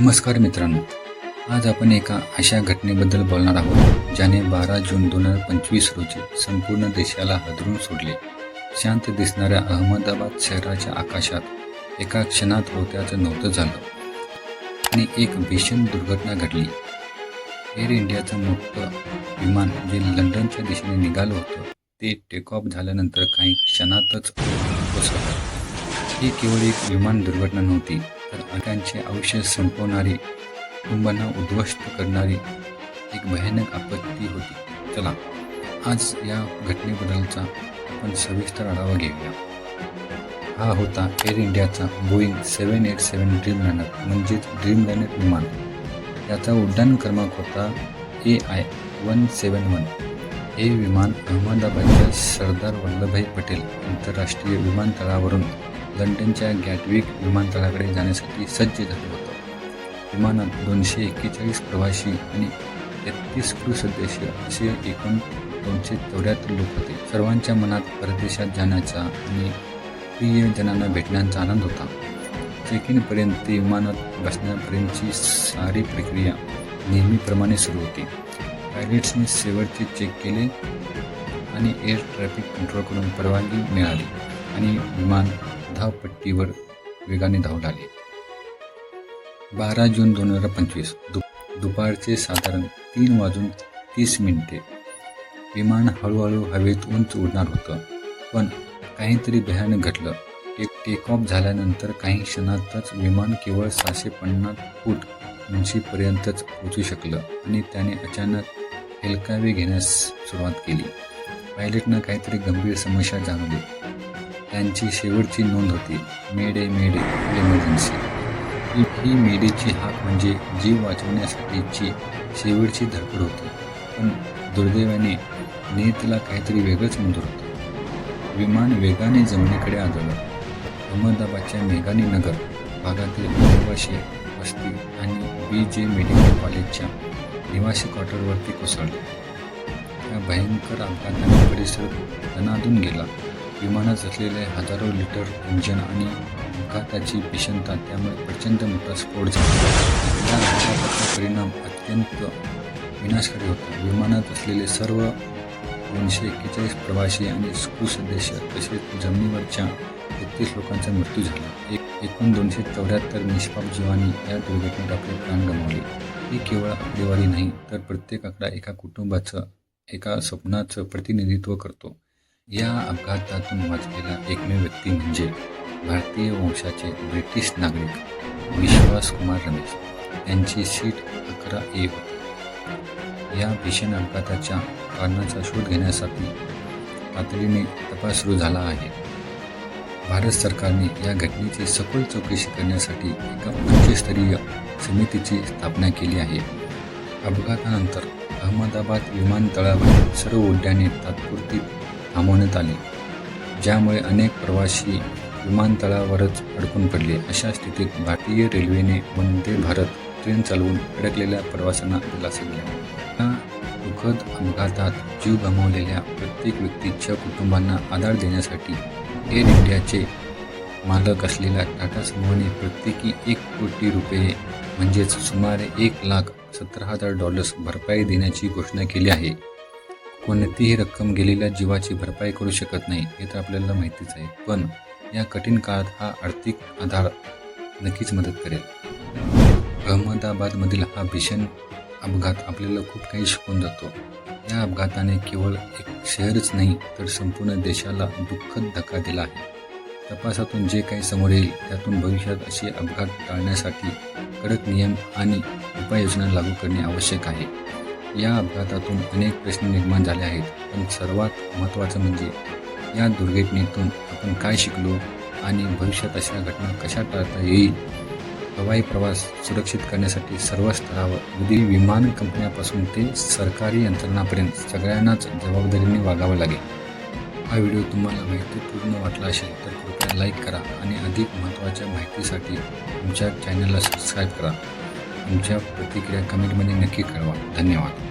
नमस्कार मित्रांनो. आज आपण एका अशा घटनेबद्दल बोलणार आहोत ज्याने बारा जून दोन हजार पंचवीस रोजी संपूर्ण देशाला हादरून सोडले. शांत दिसणाऱ्या अहमदाबाद शहराच्या आकाशात एका क्षणात होत्याचं नव्हतं झालं. आणि एक भीषण दुर्घटना घडली. एअर इंडियाचं मोठं विमान जे लंडनच्या दिशेने निघालं होतं ते टेक ऑफ झाल्यानंतर काही क्षणातच कोसळलं ही केवळ एक विमान दुर्घटना नव्हती तर अनेकांचे आयुष्य संपवणारी कुटुंबांना उद्ध्वस्त करणारी एक भयानक आपत्ती होती. चला आज या घटनेबद्दलचा आपण सविस्तर आढावा घेऊया. हा होता एअर इंडियाचा Boeing seven eight seven Dreamliner म्हणजेच ड्रीम लायनर विमान. याचा उड्डाण क्रमांक होता A I one seven one हे विमान अहमदाबादच्या सरदार वल्लभभाई पटेल आंतरराष्ट्रीय विमानतळावरून लंडनच्या गॅटविक विमानतळाकडे जाण्यासाठी सज्ज झालं होतं. विमानात दोनशे एक्केचाळीस प्रवासी आणि तेहतीस क्रू सदस्य असे एकूण दोनशे चौऱ्याहत्तर लोक होते. सर्वांच्या मनात परदेशात जाण्याचा आणि प्रियजनांना भेटण्याचा आनंद होता. चेक इनपर्यंत ते विमानात बसण्यापर्यंतची सारी प्रक्रिया नेहमीप्रमाणे सुरू होती. पायलट्सने शेवटचे चेक केले आणि एअर ट्रॅफिक कंट्रोलकडून परवानगी मिळाली आणि विमान धावपट्टीवर वेगाने धावू लागले. बारा जून दोन हजार पंचवीस दु दुपारचे साधारण तीन वाजून तीस मिनिटे. विमान हळूहळू हवेत उंच उडणार होतं पण काहीतरी भयानक घडलं. एक टेक ऑफ झाल्यानंतर काही क्षणातच विमान केवळ सहाशे पन्नास फूट उंचीपर्यंतच पोचू शकलं आणि त्याने अचानक हेलकावे घेण्यास सुरुवात केली. पायलटनं काहीतरी गंभीर समस्या जाणवली. त्यांची शेवटची नोंद होती. मेडे मेडे इमर्जन्सी ही ही मेडेची हाक म्हणजे जीव वाचवण्यासाठीची शेवटची धडपड होती. पण दुर्दैवाने नेतला काहीतरी वेगळंच मंजूर होतं. विमान वेगाने जमिनीकडे आदळलं. अहमदाबादच्या मेघानी नगर भागातील रहिवाशी वस्ती आणि बी जे मेडिकल कॉलेजच्या निवासी क्वार्टरवरती कोसळले. त्या भयंकर अपघाताने परिसर तणादून गेला. विमानात असलेले हजारो लिटर इंजन आणि अपघाताची भीषणता त्यामुळे प्रचंड मोठा स्फोट झाला. या अपघाताचा परिणाम अत्यंत विनाशकारी होता. विमानात असलेले सर्व दोनशे एक्केचाळीस प्रवासी आणि स्कू सदस्य तसेच जमिनीवरच्या एकतीस लोकांचा मृत्यू झाला. एक एकूण दोनशे चौऱ्याहत्तर निष्पाप जीवांनी या दुर्घटनेत आपले प्राण गमावले. ही केवळ आकडेवारी नाही तर प्रत्येक आकडा एका कुटुंबाचं एका स्वप्नाचं प्रतिनिधित्व करतो. या अपघातातून वाचलेला एकमेव व्यक्ती म्हणजे भारतीय वंशाचे ब्रिटिश नागरिक विश्वास कुमार रमेश. यांची सीट अकरा ए होती. या भीषण अपघाताच्या कारणाचा शोध घेण्यासाठी तातडीने तपास सुरू झाला आहे. भारत सरकारने या घटनेची सखोल चौकशी करण्यासाठी एका उच्चस्तरीय समितीची स्थापना केली आहे. अपघातानंतर अहमदाबाद विमानतळावर सर्व उड्डाणे तात्पुरती थांबवण्यात आले ज्यामुळे अनेक प्रवासी विमानतळावरच अडकून पडले. अशा स्थितीत भारतीय रेल्वेने वंदे भारत ट्रेन चालवून अडकलेल्या प्रवाशांना दिलासा दिला. या दुःखद अपघातात जीव गमावलेल्या प्रत्येक व्यक्तीच्या कुटुंबांना आधार देण्यासाठी एअर इंडियाचे मालक असलेल्या टाटा समूहाने प्रत्येकी एक कोटी रुपये म्हणजेच सुमारे एक लाख सतरा हजार डॉलर्स भरपाई देण्याची घोषणा केली आहे. कोणतीही रक्कम गेलेल्या जीवाची भरपाई करू शकत नाही हे तर आपल्याला माहितीच आहे. पण या कठीण काळात हा आर्थिक आधार नक्कीच मदत करेल. अहमदाबादमधील हा भीषण अपघात आपल्याला खूप काही शिकून जातो. या अपघाताने केवळ एक शहरच नाही तर संपूर्ण देशाला दुःखद धक्का दिला आहे. तपासातून जे काही समोर येईल त्यातून भविष्यात असे अपघात टाळण्यासाठी कडक नियम आणि उपाययोजना लागू करणे आवश्यक आहे. या अपघातातून अनेक प्रश्न निर्माण झाले आहेत. पण सर्वात महत्त्वाचं म्हणजे या दुर्घटनेतून आपण काय शिकलो आणि भविष्यात अशा घटना कशा टाळता येईल? हवाई प्रवास सुरक्षित करण्यासाठी सर्व स्तरावर उदी विमान कंपन्यापासून ते सरकारी यंत्रणापर्यंत सगळ्यांनाच जबाबदारीने वागावं लागेल. हा व्हिडिओ तुम्हाला माहितीपूर्ण वाटला असेल तर कृपया लाईक करा आणि अधिक महत्त्वाच्या माहितीसाठी आमच्या चॅनलला सबस्क्राईब करा. तुमच्या प्रतिक्रिया कमेंटमध्ये नक्की कळवा. धन्यवाद.